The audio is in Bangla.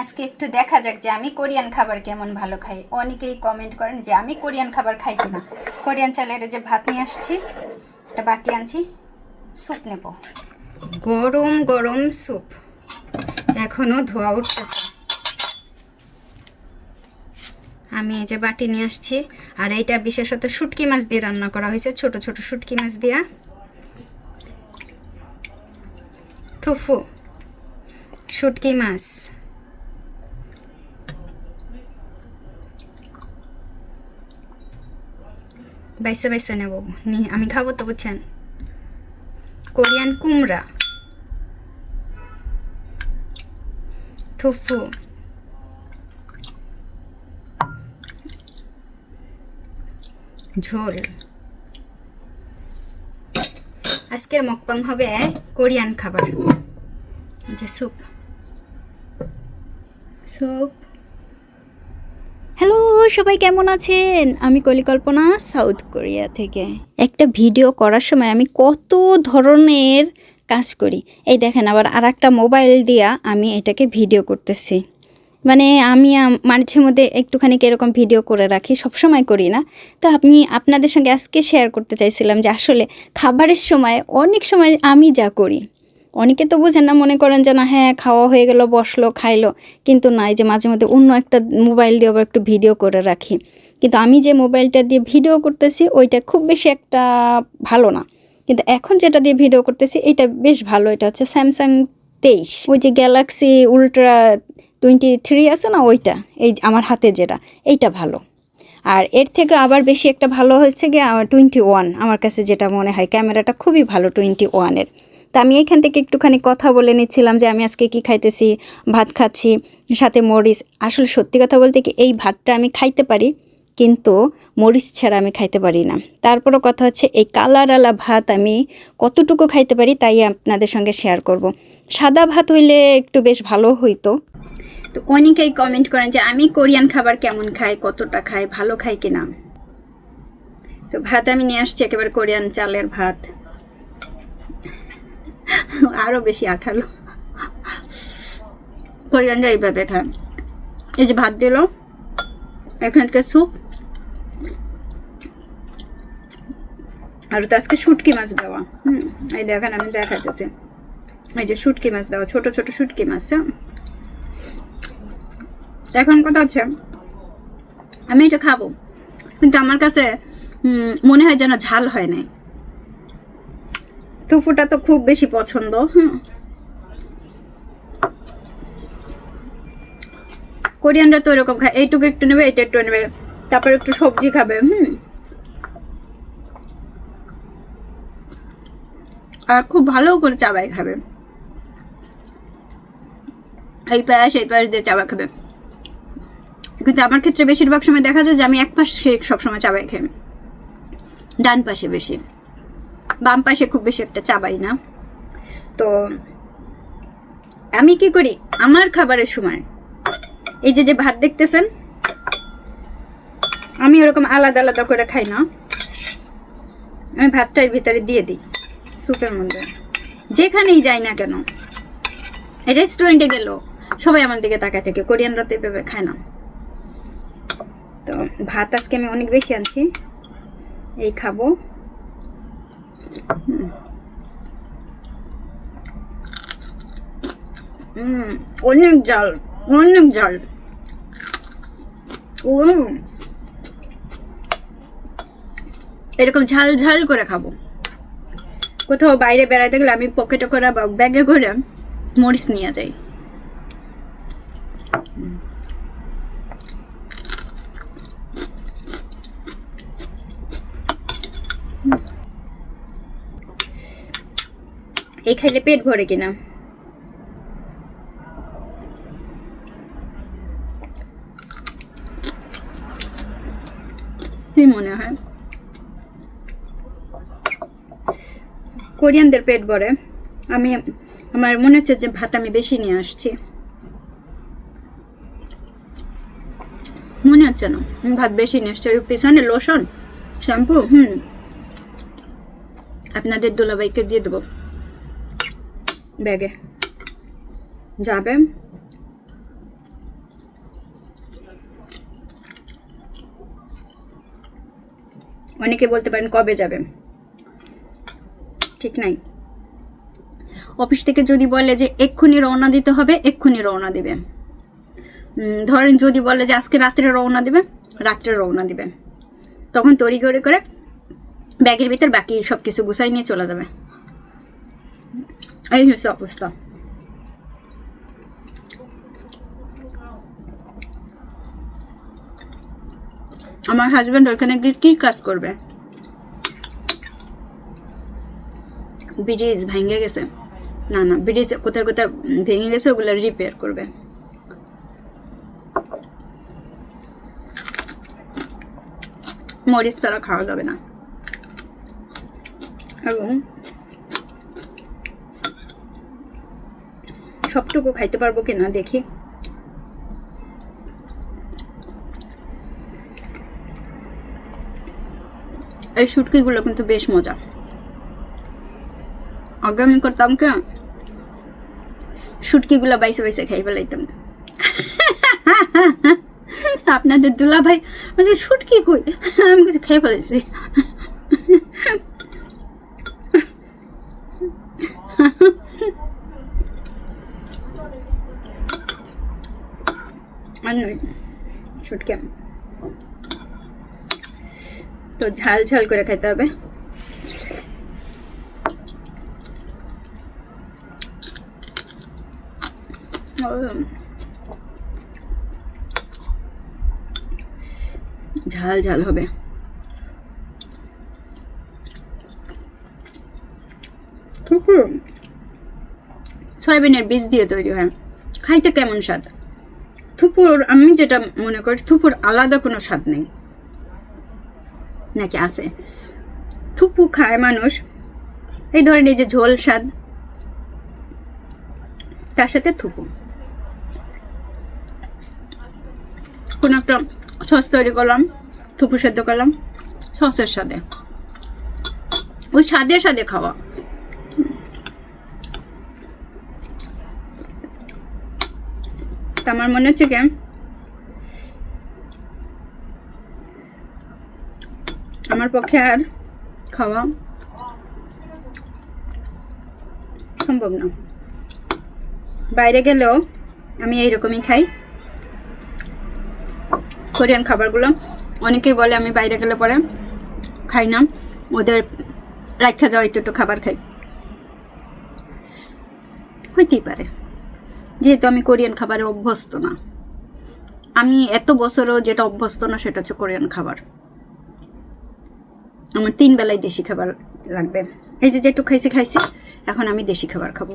আজকে একটু দেখা যাক যে আমি কোরিয়ান খাবার কেমন ভালো খাই। অনেকেই কমেন্ট করেন যে আমি কোরিয়ান খাবার খাই কিনা। কোরিয়ান চালের যে ভাত নিয়ে আসছি, একটা বাটি আনছি স্যুপ নেব। গরম গরম স্যুপ এখনও ধোয়া উঠতেছে। আমি এই যে বাটি নিয়ে আসছি, আর এইটা বিশেষত শুটকি মাছ দিয়ে রান্না করা হয়েছে, ছোট ছোট শুটকি মাছ দিয়া। থুফু, শুটকি মাছ। বাইসে বাইসে নেব। নি, আমি খাব তো, বুঝছেন? কোরিয়ান কুমড়া। থুফু। ঝোল। আজকের মকপাং হবে কোরিয়ান খাবার। যে স্যুপ স্যুপ সবাই কেমন আছেন? আমি কলিকল্পনা, সাউথ কোরিয়া থেকে। একটা ভিডিও করার সময় আমি কত ধরনের কাজ করি। এই দেখেন, আবার আর একটা মোবাইল দিয়া আমি এটাকে ভিডিও করতেছি। মানে আমি মাঝে মধ্যে একটুখানি এরকম ভিডিও করে রাখি, সবসময় করি না। তো আপনি, আপনাদের সঙ্গে আজকে শেয়ার করতে চাইছিলাম যে আসলে খাবারের সময় অনেক সময় আমি যা করি অনেকে তো বোঝেন না, মনে করেন যে না হ্যাঁ খাওয়া হয়ে গেল, বসল, খাইলো। কিন্তু না এই যে মাঝে মধ্যে অন্য একটা মোবাইল দিয়ে আবার একটু ভিডিও করে রাখি। কিন্তু আমি যে মোবাইলটা দিয়ে ভিডিও করতেছি, ওইটা খুব বেশি একটা ভালো না। কিন্তু এখন যেটা দিয়ে ভিডিও করতেছি, এটা বেশ ভালো। এটা হচ্ছে স্যামসাং তেইশ। ওই যে গ্যালাক্সি উল্ট্রা টোয়েন্টি থ্রি আছে না, ওইটা, এই আমার হাতে যেটা, এইটা ভালো। আর এর থেকে আবার বেশি একটা ভালো হচ্ছে গিয়ে টোয়েন্টি ওয়ান আমার কাছে যেটা মনে হয়, ক্যামেরাটা খুবই ভালো টোয়েন্টি ওয়ানের তা আমি এখান থেকে একটুখানি কথা বলে নিচ্ছিলাম যে আমি আজকে কি খাইতেছি, ভাত খাচ্ছি, সাথে মরিচ। আসলে সত্যি কথা বলতে কি এই ভাতটা আমি খাইতে পারি, কিন্তু মরিচ ছাড়া আমি খাইতে পারি না। তারপরও কথা হচ্ছে এই কালারওয়ালা ভাত আমি কতটুকু খাইতে পারি তাই আপনাদের সঙ্গে শেয়ার করব। সাদা ভাত হইলে একটু বেশ ভালো হইতো। তো অনেকেই কমেন্ট করেন যে আমি কোরিয়ান খাবার কেমন খাই, কতটা খাই, ভালো খাই কিনা? তো ভাত আমি নিয়ে আসছি একেবারে কোরিয়ান চালের ভাত। আরও বেশি আঠালো। কোরিয়ানরা এইভাবে খায়। এই যে ভাত দিল, এখান থেকে স্যুপ, আর তো আজকে শুটকি মাছ দেওয়া। হুম, এই দেখেন আমি দেখাতেছি। এই যে শুটকি মাছ দেওয়া, ছোট ছোট শুটকি মাছ হ্যাঁ। এখন কথা হচ্ছে, আমি এটা খাব, কিন্তু আমার কাছে মনে হয় যেন ঝাল হয় নাই। তুফুটা তো খুব বেশি পছন্দ কোরিয়ানরা তো এরকম খায়, এইটুকু একটু নেবে এটা একটু নেবে, তারপর একটু সবজি খাবে, হুম। আর খুব ভালো করে চাবাই খাবে। এই পায়াস এই পায়াস দিয়ে চাবা খাবে। কিন্তু আমার ক্ষেত্রে বেশিরভাগ সময় দেখা যায় যে আমি এক পাশে সবসময় চাবাই খাই। ডান পাশে বেশি। বাম পাশে খুব বেশি একটা চাবাই না। তো আমি কি করি? আমার খাবারের সময় এই যে যে ভাত দেখতেছেন, আমি ওরকম আলাদা আলাদা করে খাই না। আমি ভাতটার ভিতরে দিয়ে দিই স্যুপের মধ্যে। যেখানেই যাই না কেন রেস্টুরেন্টে গেল সবাই আমার দিকে তাকায় থাকে, কোরিয়ানরা তো এভাবে খায় না। তো ভাত আজকে আমি অনেক বেশি আনছি, এই খাব। অনেক জল অনেক জল। উম। এরকম ঝাল ঝাল করে খাব। কোথাও বাইরে বেড়াতে গেলে আমি পকেটে করে বা ব্যাগে করে মরিচ নিয়ে যাই। এই খাইলে পেট ভরে কিনা। কি মনে হয়? কোরিয়ানদের পেট ভরে। আমি, আমার মনে হচ্ছে যে ভাত আমি বেশি নিয়ে আসছি। মনে হচ্ছে না। ভাত বেশি নিয়ে আসছি। ওই পিছনে লোশন, শ্যাম্পু, হুম। আপনাদের দুলাভাইকে দিয়ে দেবো। ব্যাগে। যাবে অনেকে বলতে পারেন, কবে যাবে ঠিক নাই। অফিস থেকে যদি বলে যে, এক্ষুনি রওনা দিতে হবে, এক্ষুনি রওনা দেবে ধরেন যদি বলে যে, আজকে রাত্রে রওনা দেবে রাত্রে রওনা দিবে তখন তৈরি করে করে ব্যাগের ভিতর বাকি সব কিছু গুছাই নিয়ে চলে যাবে এই হচ্ছে অবস্থা আমার হাজব্যান্ড ওইখানে গিয়ে কি কাজ করবে? ব্রিজ ভেঙে গেছে। না না, ব্রিজ কোথায় কোথায় ভেঙে গেছে, ওগুলো রিপেয়ার করবে। মরিচ ছাড়া খাওয়া যাবে না। এবং সবটুকু খাইতে পারব কিনা দেখি। এই শুটকিগুলো কিন্তু বেশ মজা। আগে আমি করতাম কে? শুটকিগুলো বাইসে বাইসে খাই ফেলাইতাম। আপনাদের দুলা ভাই মানে শুটকি কই? আমি কিছু খেয়ে ফেলেছি আর নয় শুটকি তো ঝাল ঝাল করে খেতে হবে। ঝাল ঝাল হবে। সয়াবিনের বীজ দিয়ে তৈরি হয়। খাইতে কেমন স্বাদ? থুপুর, আমি যেটা মনে করি, থুপুর আলাদা কোনো স্বাদ নেই। নাকি আছে? থুপু খায় মানুষ। এই ধরেন এই যে ঝোল স্বাদ, তার সাথে থুপু। কোনো একটা সস তৈরি করলাম, থুপু সেদ্ধ করলাম, সসের সাথে ওই স্বাদে স্বাদে খাওয়া। তা আমার মনে হচ্ছে কি, আমার পক্ষে আর খাওয়া সম্ভব না। বাইরে গেলেও আমি এইরকমই খাই। কোরিয়ান খাবারগুলো অনেকেই বলে আমি বাইরে গেলে পরে খাই না, ওদের রাখা যাওয়া একটু একটু খাবার খাই। হইতেই পারে। যেহেতু আমি কোরিয়ান খাবারে অভ্যস্ত না। আমি এত বছরও যেটা অভ্যস্ত না সেটা হচ্ছে কোরিয়ান খাবার। আমার তিন বেলায় দেশি খাবার লাগবে। এই যে যেটুকু খাইছি খাইছি। এখন আমি দেশি খাবার খাব।